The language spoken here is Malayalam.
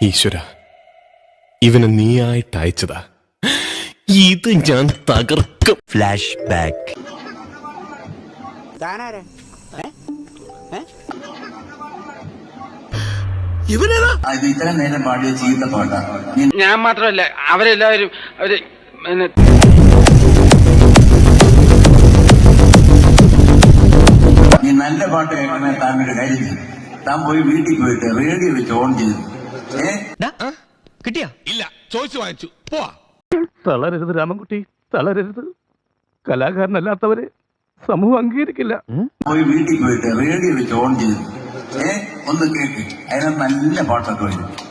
ഈശ്വര ഇവനെ നീയായിട്ട് അയച്ചതാ. ഇത് ഞാൻ തകർക്കും. ഫ്ലാഷ് ബാക്ക് ഇത്രയും നേരം പാടിയ പാട്ടാണ് ഞാൻ മാത്രമല്ല അവരെല്ലാവരും അവർ നീ നല്ല പാട്ട് കേൾക്കണേ താൻ ഒരു കാര്യം ചെയ്യും. താൻ പോയി വീട്ടിൽ പോയിട്ട് റേഡിയോ വെച്ച് ഓൺ ചെയ്തു കിട്ടിയാ? ഇല്ല ചോദിച്ചു വാങ്ങിച്ചു. പോവാ. തളരരുത് രാമൻകുട്ടി തളരരുത്. കലാകാരനല്ലാത്തവരെ സമൂഹം അംഗീകരിക്കില്ല. പോയി വീട്ടിൽ പോയിട്ട് റേഡിയോ വെച്ച് ഓൺ ചെയ്ത്. ഏ? ഒന്ന് കേക്ക്. അതിനെ നല്ല പാട്ടൊക്കെ വരും.